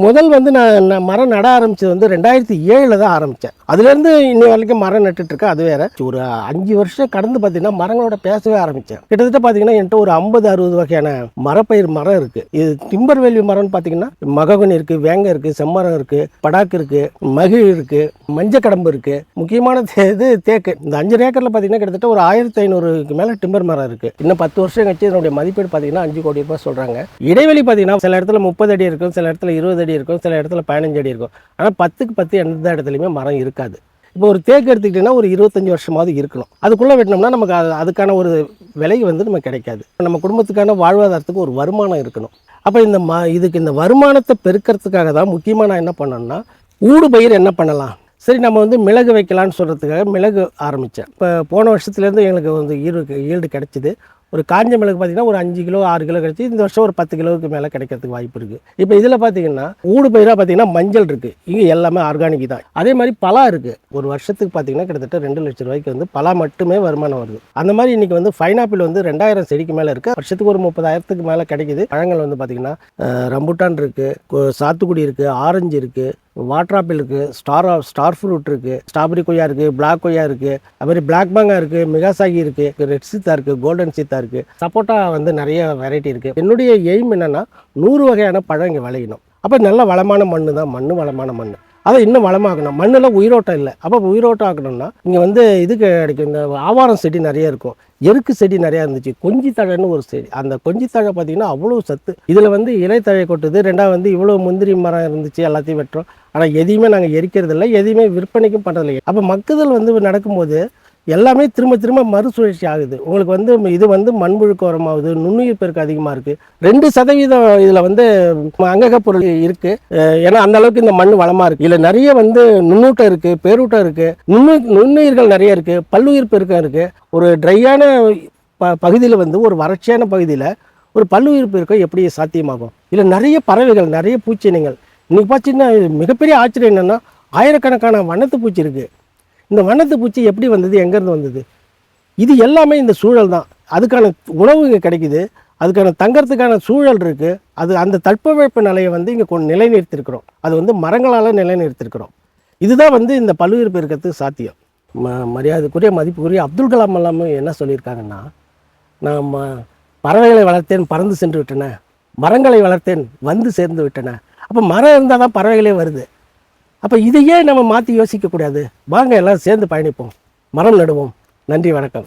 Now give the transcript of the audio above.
முதல் வந்து நான் நான் மரம் நட ஆரம்பித்தது வந்து ரெண்டாயிரத்தி ஏழில் தான் ஆரம்பித்தேன் அதுலேருந்து இன்னி வரைக்கும் மரம் நட்டுட்ருக்கேன் அது வேற. ஒரு அஞ்சு வருஷம் கடந்து பார்த்தீங்கன்னா மரங்களோட பேசவே ஆரம்பித்தேன் கிட்டத்தட்ட பார்த்தீங்கன்னா என்கிட்ட ஒரு ஐம்பது அறுபது வகையான மரப்பயிர் மரம் இருக்குது இது டிம்பர் வேல்வி மரம்னு பார்த்தீங்கன்னா மககுனி இருக்குது வேங்க இருக்குது செம்மரம் இருக்குது படாக்கு இருக்குது மகிழ் இருக்குது மஞ்சக்கடம்பு இருக்குது முக்கியமான தே- இது தேக்கு. இந்த அஞ்சு ஏக்கரில் பார்த்தீங்கன்னா கிட்டத்தட்ட ஒரு ஆயிரத்தி ஐநூறுக்கு மேலே டிம்பர் மரம் இருக்குது இன்னும் பத்து வருஷம் கழிச்சு இதனுடைய மதிப்பீடு பார்த்தீங்கன்னா அஞ்சு கோடி ரூபாய் சொல்கிறாங்க இடைவெளி பார்த்தீங்கன்னா சில இடத்துல முப்பது அடி இருக்கும் சில இடத்துல இருபது அடி இருக்கும் சில இடத்துல பதினஞ்சு அடி இருக்கும். ஆனால் பத்துக்கு பத்து எந்த இடத்துலையுமே மரம் இருக்காது. இப்போ ஒரு தேக்கு எடுத்துக்கிட்டிங்கன்னா ஒரு இருபத்தஞ்சி வருஷமாவது இருக்கணும். அதுக்குள்ளே வெட்டினோம்னா நமக்கு அது அதுக்கான ஒரு விலை வந்து நமக்கு கிடைக்காது. நம்ம குடும்பத்துக்கான வாழ்வாதாரத்துக்கு ஒரு வருமானம் இருக்கணும். அப்போ இந்த ம இதுக்கு இந்த வருமானத்தை பெருக்கிறதுக்காக தான் முக்கியமாக நான் என்ன பண்ணேன்னா ஊடு பயிர் என்ன பண்ணலாம்? சரி நம்ம வந்து மிளகு வைக்கலாம்னு சொல்கிறதுக்காக மிளகு ஆரம்பித்தேன் இப்போ போன வருஷத்துலேருந்து எங்களுக்கு வந்து ஈடு ஈல்டு கிடச்சிது. ஒரு காஞ்ச மிளகு பார்த்தீங்கன்னா ஒரு அஞ்சு கிலோ ஆறு கிலோ கிடச்சி இந்த வருஷம் ஒரு பத்து கிலோவுக்கு மேலே கிடைக்கிறதுக்கு வாய்ப்பு இருக்குது இப்போ இதில் பார்த்தீங்கன்னா ஊடு பயிராக பார்த்தீங்கன்னா மஞ்சள் இருக்குது இங்கே எல்லாமே ஆர்கானிக் தான். அதே மாதிரி பலா இருக்குது ஒரு வருஷத்துக்கு பார்த்தீங்கன்னா கிட்டத்தட்ட ரெண்டு லட்சம் ரூபாய்க்கு வந்து பலா மட்டுமே வருமானம் வருது. அந்த மாதிரி இன்னைக்கு வந்து பைனாப்பிள் வந்து ரெண்டாயிரம் செடிக்கு மேலே இருக்குது வருஷத்துக்கு ஒரு முப்பதாயிரத்துக்கு மேலே கிடைக்குது. பழங்கள் வந்து பார்த்தீங்கன்னா ரம்புட்டான் இருக்குது சாத்துக்குடி இருக்குது ஆரஞ்சு இருக்குது வாட்டர் ஆப்பிள் இருக்குது ஸ்டார் ஸ்டார் ஃப்ரூட் இருக்குது ஸ்ட்ராபெரி கொய்யா இருக்குது பிளாக் கொய்யா இருக்குது அது மாதிரி பிளாக் பாங்கா இருக்குது மிகாசாகி இருக்குது ரெட் சீத்தா இருக்குது கோல்டன் சீத்தா இருக்குது சப்போட்டா வந்து நிறைய வெரைட்டி இருக்குது என்னுடைய எய்ம் என்னென்னா நூறு வகையான பழம் இங்கே விளையணும். அப்போ நல்ல வளமான மண்ணு தான் மண் வளமான மண் அதை இன்னும் வளமாக்கணும். மண்ணில் உயிரோட்டம் இல்லை. அப்போ உயிரோட்டம் ஆக்கணும்னா இங்கே வந்து இதுக்கு கிடைக்கும் இந்த ஆவாரம் செடி நிறைய இருக்கும். எருக்கு செடி நிறையா இருந்துச்சு. கொஞ்சித்தழைன்னு ஒரு செடி. அந்த கொஞ்சித்தழை பார்த்தீங்கன்னா அவ்வளோ சத்து. இதில் வந்து இலைத்தழை கொட்டுது. ரெண்டாவது வந்து இவ்வளோ முந்திரி மரம் இருந்துச்சு எல்லாத்தையும் வெட்டுறோம். ஆனால் எதையுமே நாங்கள் எரிக்கிறது இல்லை எதையுமே விற்பனைக்கும் பண்ணுறதில்லை அப்போ மக்குதல் வந்து நடக்கும்போது எல்லாமே திரும்ப திரும்ப மறுசுழற்சி ஆகுது. உங்களுக்கு வந்து இது வந்து மண்புழுக்க உரமாகுது நுண்ணுயிர் பெருக்கு அதிகமாக இருக்குது ரெண்டு சதவீதம் இதில் வந்து அங்கக பொருள் இருக்குது ஏன்னா அந்த அளவுக்கு இந்த மண் வளமாக இருக்குது இதில் நிறைய வந்து நுண்ணூட்டம் இருக்குது பேரூட்டம் இருக்குது நுண்ணு நுண்ணுயிர்கள் நிறைய இருக்குது பல்லுயிர் பெருக்கம் இருக்குது ஒரு ட்ரையான ப பகுதியில் வந்து ஒரு வறட்சியான பகுதியில் ஒரு பல்லுயிர் பெருக்கம் எப்படி சாத்தியமாகும்? இல்லை நிறைய பறவைகள் நிறைய பூச்சினங்கள் இன்றைக்கி பார்த்தீங்கன்னா மிகப்பெரிய ஆச்சரியம் என்னென்னா ஆயிரக்கணக்கான வண்ணத்து பூச்சி இருக்குது இந்த வண்ணத்து பூச்சி எப்படி வந்தது எங்கேருந்து வந்தது? இது எல்லாமே இந்த சூழல் தான். அதுக்கான உணவு இங்கே கிடைக்குது. அதுக்கான தங்கறதுக்கான சூழல் இருக்குது அது அந்த தட்பவெப்ப நிலையை வந்து இங்கே கொண்டு நிலைநிறுத்திருக்கிறோம். அது வந்து மரங்களால் நிலைநிறுத்திருக்கிறோம். இதுதான் வந்து இந்த பல்லுயிர் பெருக்கத்துக்கு சாத்தியம். ம மரியாதைக்குரிய மதிப்புக்குரிய அப்துல் கலாம் எல்லாமே என்ன சொல்லியிருக்காங்கன்னா நான் ம- பறவைகளை வளர்த்தேன் பறந்து சென்று விட்டன. மரங்களை வளர்த்தேன் வந்து சேர்ந்து விட்டன. அப்போ மரம் இருந்தால் தான் பறவைகளே வருது. அப்போ இதையே நம்ம மாற்றி யோசிக்கக்கூடாது வாங்க எல்லாம் சேர்ந்து பயணிப்போம். மரம் நடுவோம். நன்றி வணக்கம்.